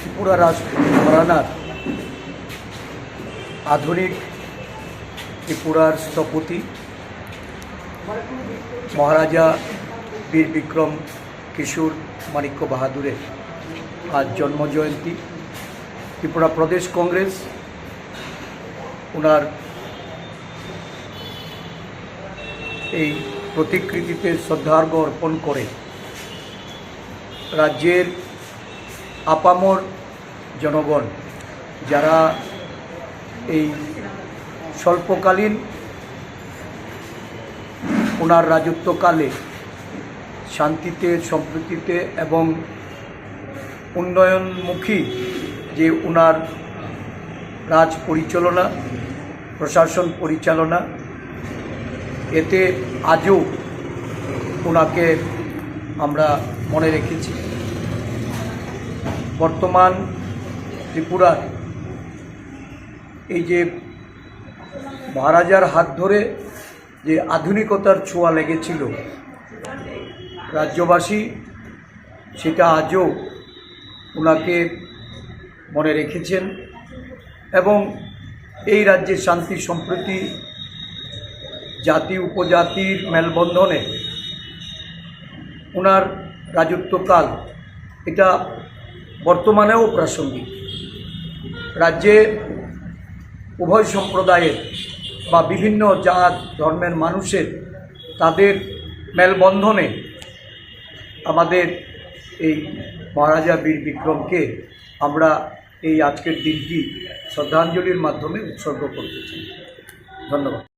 ত্রিপুরা রাজ ঘরানার আধুনিক ত্রিপুরার স্থপতি, মহারাজা বীর বিক্রম কিশোর মাণিক্য বাহাদুরের আজ জন্মজয়ন্তী। ত্রিপুরা প্রদেশ কংগ্রেস ওনার এই প্রতিকৃতিতে শ্রদ্ধার্ঘ অর্পণ করে রাজ্যের আপামর জনগণ, যারা এই স্বল্পকালীন ওনার রাজত্বকালে শান্তিতে, সম্প্রীতিতে এবং উন্নয়নমুখী যে ওনার রাজ পরিচালনা, প্রশাসন পরিচালনা এতে আজও ওনাকে আমরা মনে রেখেছি। বর্তমান ত্রিপুরার এই যে মহারাজার হাত ধরে যে আধুনিকতার ছোঁয়া লেগেছিল রাজ্যবাসী, সেটা আজও ওনাকে মনে রেখেছেন এবং এই রাজ্যের শান্তি সম্প্রীতি জাতি উপজাতির মেলবন্ধনে ওনার রাজত্বকাল এটা বর্তমানেও প্রাসঙ্গিক। রাজ্যে উভয় সম্প্রদায়ের বা বিভিন্ন জাত, ধর্মের মানুষের তাদের মেলবন্ধনে আমাদের এই মহারাজা বীর বিক্রমকে আমরা এই আজকের দিনটি শ্রদ্ধাঞ্জলির মাধ্যমে উৎসর্গ করতে চাই। ধন্যবাদ।